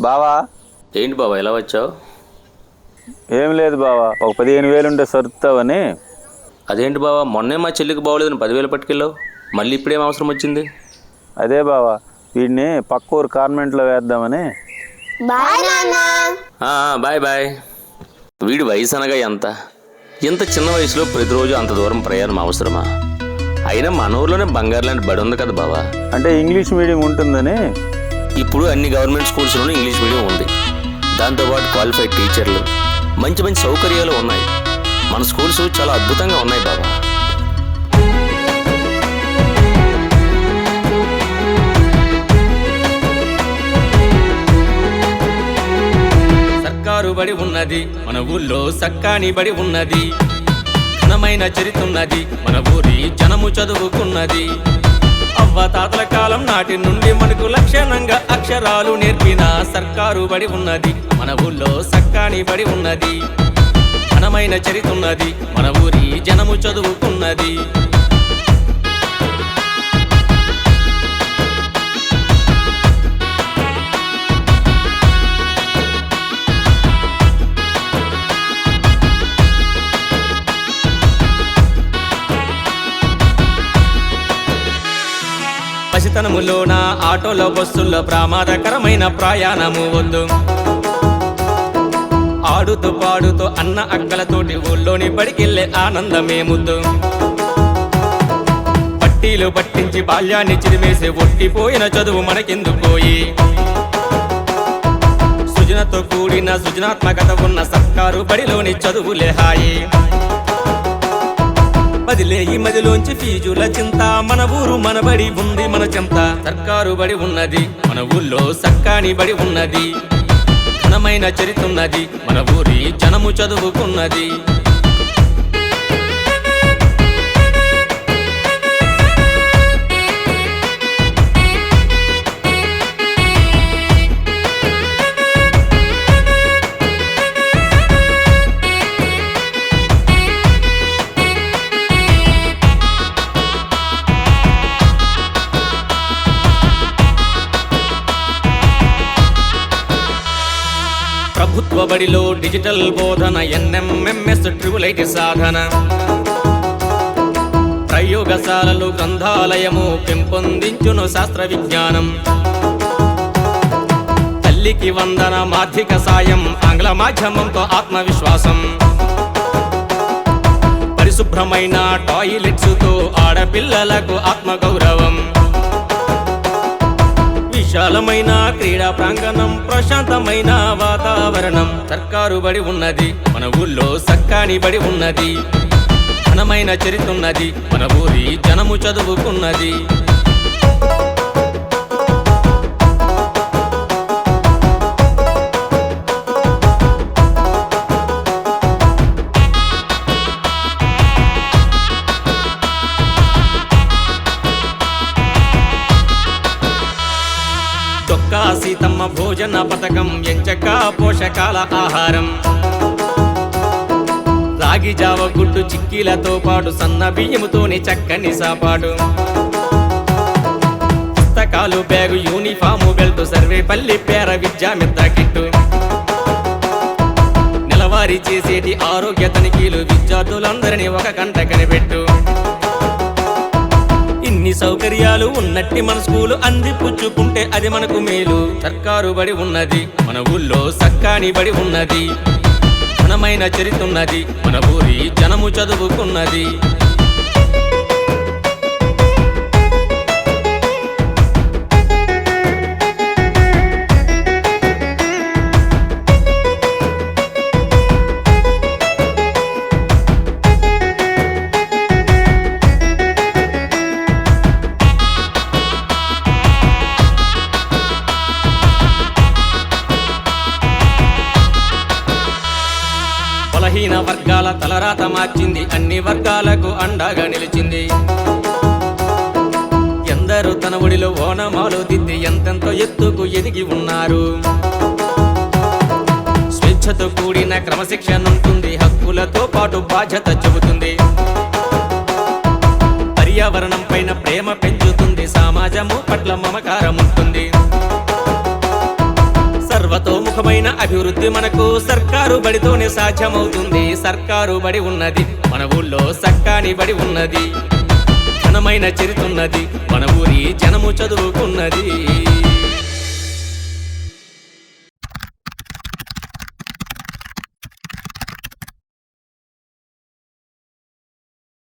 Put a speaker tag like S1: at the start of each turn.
S1: బావా?
S2: ఏంటి బాబా ఎలా వచ్చావు?
S1: ఏం లేదు బావా ఒక పదిహేను వేలు ఉంటే సరుతావని
S2: అదేంటి బాబా మొన్నే మా చెల్లికి బాగోలేదని పదివేలు పట్టుకెళ్ళావు మళ్ళీ ఇప్పుడేం అవసరం వచ్చింది?
S1: అదే బావా వీడిని పక్క ఊరు కార్మెంట్లో వేద్దామని.
S3: బాయ్ నాన్న.
S2: ఆ, ఆ, బాయ్ బాయ్. వీడి వయసు అనగా ఎంత? ఇంత చిన్న వయసులో ప్రతిరోజు అంత దూరం ప్రయాణం అవసరమా? అయినా మన ఊర్లోనే బంగారు లాంటి బడి ఉంది కదా బాబా
S1: అంటే ఇంగ్లీష్ మీడియం ఉంటుందని.
S2: ఇప్పుడు అన్ని గవర్నమెంట్ స్కూల్స్లోనూ ఇంగ్లీష్ మీడియం ఉంది. దాంతోపాటు క్వాలిఫైడ్ టీచర్లు మంచి మంచి సౌకర్యాలు ఉన్నాయి. మన స్కూల్స్ చాలా అద్భుతంగా ఉన్నాయి బాబా.
S4: సర్కారు బడి ఉన్నది మన ఊళ్ళో సక్కాని బడి ఉన్నది. ఘనమైన చరిత్ర ఉన్నది మన ఊరి జనము చదువుకున్నది. అవ్వ తాతల కాలం నాటి నుండి మనకు లక్షణంగా అక్షరాలు నేర్పిన సర్కారు బడి ఉన్నది. మన ఊళ్ళో సక్కాని బడి ఉన్నది. ఘనమైన చరిత్ర ఉన్నది. మన ఊరి జనము చదువుకున్నది. పసితనములోన? ఆటోలో బస్సుల్లో ప్రమాదకరమైన ప్రయాణము వద్దు. ఆడుతూ పాడుతూ అన్న అక్కలతోటి ఊళ్ళోని బడికెళ్ళే ఆనందమే ముద్దు. పట్టీలు పట్టించి బాల్యాన్ని చిరిమేసి ఒట్టిపోయిన చదువు మనకెందుకు పోయి సృజనతో కూడిన సృజనాత్మకత ఉన్న సర్కారు బడిలోని చదువులే హాయి. మదిలే ఈ మదిలోంచి ఫీజుల చింత. మన ఊరు మన బడి ఉంది మన చింత. సర్కారు బడి ఉన్నది మన ఊళ్ళో సక్కాని బడి ఉన్నది. ఘనమైన చరిత్ర ఉన్నది మన ఊరి జనము చదువుకున్నది. ప్రభుత్వ డిజిటల్ బోధన ఎన్ఎంఎంఎస్ ట్రిపుల్ ఐటి సాధన. ప్రయోగశాలలు గ్రంథాలయము పెంపొందించును శాస్త్ర విజ్ఞానం తల్లికి వందన మాధ్యక సాయం ఆంగ్ల మాధ్యమంతో ఆత్మవిశ్వాసం. పరిశుభ్రమైన టాయిలెట్స్తో ఆడపిల్లలకు ఆత్మగౌరవం. విశాలమైన క్రీడా ప్రాంగణం ప్రశాంతమైన వాతావరణం. సర్కారు బడి ఉన్నది మన ఊళ్ళో సక్కాని బడి ఉన్నది. ఘనమైన చరిత్ర ఉన్నది మన ఊరి జనము చదువుకున్నది. చొక్కా సీతమ్మ భోజన పథకం ఎంచక్క పోషకాల ఆహారం. రాగి జావ గుడ్డు చిక్కీలతో పాటు సన్న బియ్యముతోని చక్కని సాపాటు. పుస్తకాలు బ్యాగు యూనిఫాము బెల్ట్ సర్వేపల్లి పేర విద్యా మెత్త కిట్టు. నెలవారీ చేసేటి ఆరోగ్య తనిఖీలు విద్యార్థులందరినీ ఒక కంట కనిపెట్టు. అన్ని సౌకర్యాలు ఉన్నట్టి మన స్కూలు అంది పుచ్చుకుంటే అది మనకు మేలు. సర్కారు బడి ఉన్నది మన ఊళ్ళో సక్కాని బడి ఉన్నది. ఘనమైన చరిత్ర ఉన్నది మన ఊరి జనము చదువుకున్నది. బలహీన వర్గాల తలరాత మార్చింది. అన్ని వర్గాలకు అండగా నిలిచింది. ఎందరూ తన ఒడిలో ఓనమాలు దిద్ది ఎంతెంతో ఎత్తుకు ఎదిగి ఉన్నారు. స్వేచ్ఛతో కూడిన క్రమశిక్షణ ఉంటుంది హక్కులతో పాటు బాధ్యత చెబుతుంది. పర్యావరణం పైన ప్రేమ పెంచుతుంది. సమాజము పట్ల మమకారం ఉంటుంది అభివృద్ధి మనకు సర్కారు బడితోనే సాధ్యమవుతుంది. సర్కారు బడి ఉన్నది మన ఊళ్ళో సక్కాని బడి ఉన్నది. ఘనమైన చరితున్నది మన ఊరి జనము చదువుకున్నది.